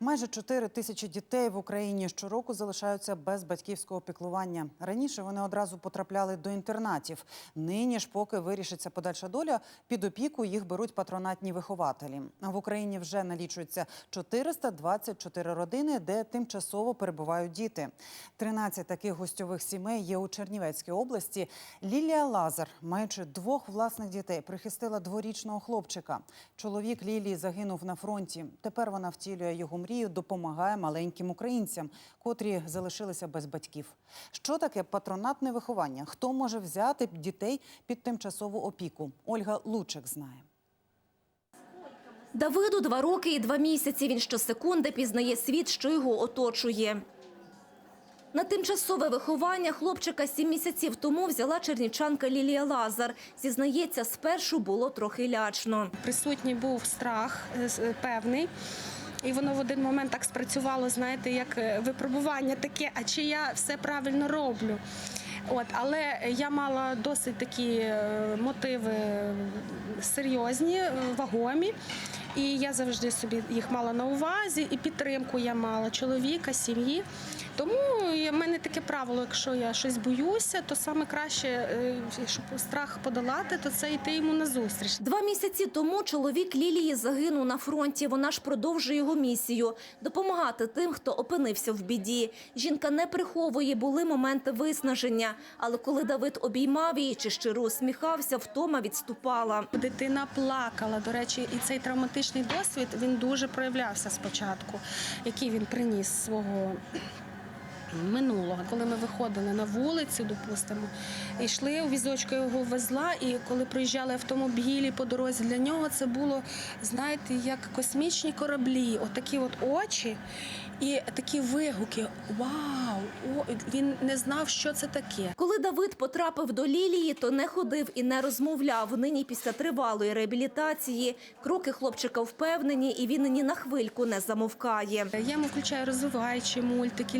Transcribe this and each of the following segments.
Майже 4 тисячі дітей в Україні щороку залишаються без батьківського піклування. Раніше вони одразу потрапляли до інтернатів. Нині ж, поки вирішиться подальша доля, під опіку їх беруть патронатні вихователі. В Україні вже налічується 424 родини, де тимчасово перебувають діти. 13 таких гостьових сімей є у Чернівецькій області. Лілія Лазар, маючи двох власних дітей, прихистила дворічного хлопчика. Чоловік Лілії загинув на фронті. Тепер вона втілює його мрію, допомагає маленьким українцям, котрі залишилися без батьків. Що таке патронатне виховання? Хто може взяти дітей під тимчасову опіку? Ольга Лучик знає. Давиду два роки і два місяці. Він щосекунди пізнає світ, що його оточує. На тимчасове виховання хлопчика сім місяців тому взяла чернівчанка Лілія Лазар. Зізнається, спершу було трохи лячно. присутній був страх е, певний. І воно в один момент так спрацювало, знаєте, як е, випробування таке, а чи я все правильно роблю. От, але я мала досить такі е, мотиви серйозні, е, вагомі. І я завжди собі їх мала на увазі, і підтримку я мала чоловіка, сім'ї. Тому в мене таке правило, якщо я щось боюся, то саме краще, е, щоб страх подолати, то це йти йому назустріч. Два місяці тому чоловік Лілії загинув на фронті. Вона ж продовжує його місію – допомагати тим, хто опинився в біді. Жінка не приховує, були моменти виснаження. Але коли Давид обіймав її чи щиро усміхався, втома відступала. Дитина плакала. До речі, і цей травматичний досвід він дуже проявлявся спочатку, який він приніс свого. Минулого, коли ми виходили на вулицю, допустимо, і йшли у візочку, його везла, і коли проїжджали автомобілі по дорозі, для нього це було, знаєте, як космічні кораблі, отакі от очі і такі вигуки. Вау! О, він не знав, що це таке. Коли Давид потрапив до Лілії, то не ходив і не розмовляв. Нині після тривалої реабілітації кроки хлопчика впевнені, і він ні на хвильку не замовкає. Я йому включаю розвиваючі мультики,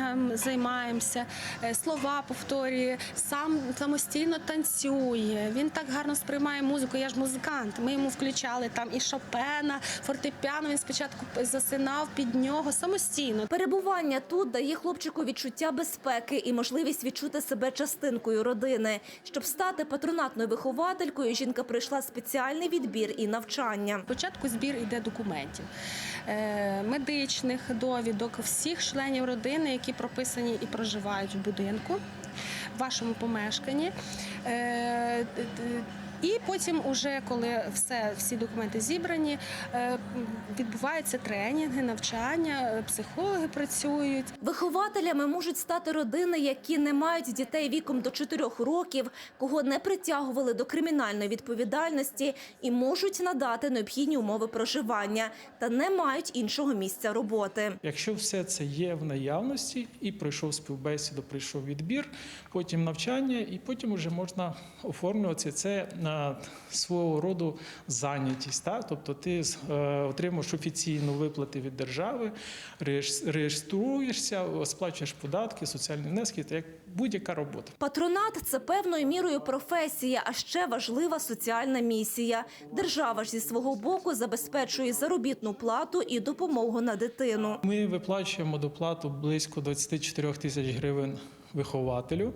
ліпленням займаємося, е, слова повторює, сам самостійно танцює. Він так гарно сприймає музику. Я ж музикант. Ми йому включали там і Шопена, фортепіано. Він спочатку засинав під нього самостійно. Перебування тут дає хлопчику відчуття безпеки і можливість відчути себе частинкою родини. Щоб стати патронатною вихователькою, жінка пройшла спеціальний відбір і навчання. Спочатку збір йде документів, е, медичних довідок всіх членів родини, які прописані і проживають в будинку, в вашому помешканні. І потім, уже коли все, всі документи зібрані, е, відбуваються тренінги, навчання, е, психологи працюють. Вихователями можуть стати родини, які не мають дітей віком до 4 років, кого не притягували до кримінальної відповідальності і можуть надати необхідні умови проживання та не мають іншого місця роботи. Якщо все це є в наявності, і пройшов співбесіду, пройшов відбір, потім навчання, і потім вже можна оформлювати це на свого роду зайнятість. Так? Тобто ти е, отримуєш офіційну виплати від держави, реєструєшся, сплачуєш податки, соціальні внески, як будь-яка робота. Патронат – це певною мірою професія, а ще важлива соціальна місія. Держава ж зі свого боку забезпечує заробітну плату і допомогу на дитину. Ми виплачуємо доплату близько 24 тисяч гривень вихователю,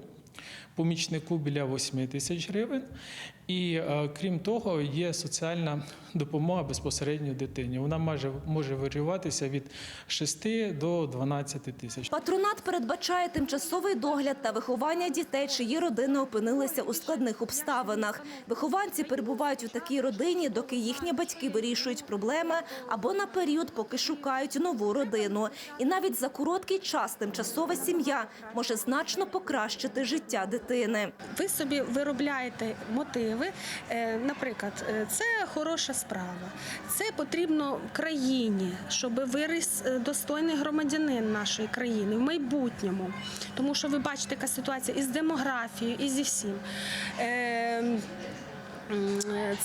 помічнику біля 8 тисяч гривень. І е, крім того, є соціальна допомога безпосередньо дитині. Вона може, може варіюватися від 6 до 12 тисяч. Патронат передбачає тимчасовий догляд та виховання дітей, чиї родини опинилися у складних обставинах. Вихованці перебувають у такій родині, доки їхні батьки вирішують проблеми або на період, поки шукають нову родину. І навіть за короткий час тимчасова сім'я може значно покращити життя дитини. Ви собі виробляєте мотиви. Е, Наприклад, е, це хороша справа, це потрібно країні, щоб виріс е, достойний громадянин нашої країни в майбутньому. Тому що ви бачите, яка ситуація із демографією, і зі всім.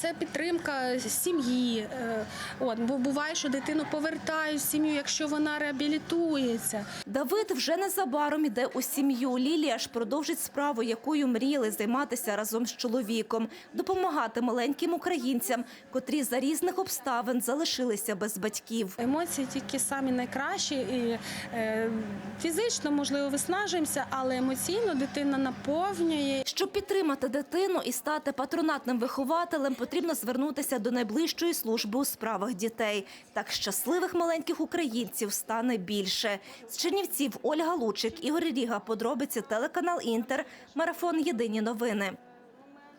Це підтримка сім'ї. е, От, бо буває, що дитину повертають в сім'ю, якщо вона реабілітується. Давид вже незабаром іде у сім'ю. Лілія ж продовжить справу, якою мріяли займатися разом з чоловіком, допомагати маленьким українцям, котрі за різних обставин залишилися без батьків. Емоції тільки самі найкращі. І, е, фізично, можливо, виснажуємося, але емоційно дитина наповнює. Щоб підтримати дитину і стати патронатним вихователем, потрібно звернутися до найближчої служби у справах дітей. Так щасливих маленьких українців стане більше. З Чернівців Ольга Лучик, Ігор Ріга, подробиці телеканал Інтер, марафон Єдині новини.